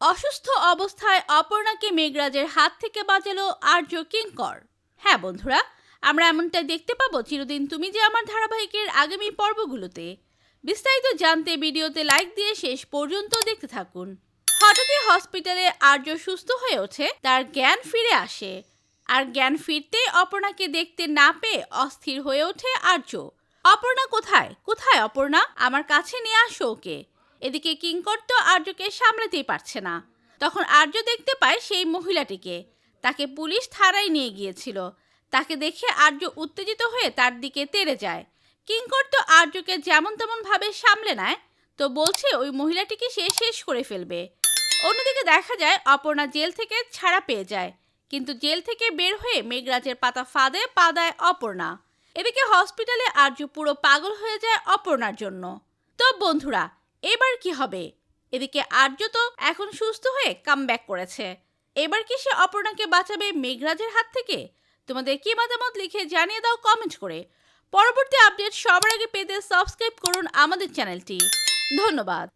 অসুস্থ অবস্থায় অপর্ণাকে মেঘরাজের হাত থেকে বাঁচালো আর্য কিঙ্কর। হ্যাঁ বন্ধুরা, আমরা এমনটাই দেখতে পাবো চিরদিন তুমি যে আমার ধারাবাহিকের আগামী পর্বগুলোতে। বিস্তারিত জানতে ভিডিওতে লাইক দিয়ে শেষ পর্যন্ত দেখতে থাকুন। হঠাৎই হসপিটালে আর্য সুস্থ হয়ে ওঠে, তার জ্ঞান ফিরে আসে। আর জ্ঞান ফিরতে অপর্ণাকে দেখতে না পেয়ে অস্থির হয়ে ওঠে আর্য। অপর্ণা কোথায়? কোথায় অপর্ণা? আমার কাছে নিয়ে আসো ওকে। এদিকে কিঙ্কর তো আর্যকে সামলাতেই পারছে না। তখন আর্য দেখতে পায় সেই মহিলাটিকে। তাকে পুলিশ থানায় নিয়ে গিয়েছিল। তাকে দেখে আর্য উত্তেজিত হয়ে তার দিকে তেড়ে যায়। কিঙ্কর তো আর্যকে যেমন তেমন ভাবে সামলে নেয়, তো বলছে ওই মহিলাটিকে সে শেষ করে ফেলবে। অন্যদিকে দেখা যায় অপর্ণা জেল থেকে ছাড়া পেয়ে যায়। কিন্তু জেল থেকে বের হয়ে মেঘরাজের পাতা ফাঁদে পা দেয় অপর্ণা। এদিকে হসপিটালে আর্য পুরো পাগল হয়ে যায় অপর্ণার জন্য। তো বন্ধুরা এবার কি হবে? এদিকে আর্য তো এখন সুস্থ হয়ে কাম করেছে। এবার কি সে অপর্ণাকে বাঁচাবে মেঘরাজের হাত থেকে? তোমাদের কি মতামত লিখে জানিয়ে দাও কমেন্ট করে। পরবর্তী আপডেট সবার আগে পেতে সাবস্ক্রাইব করুন আমাদের চ্যানেলটি ধন্যবাদ।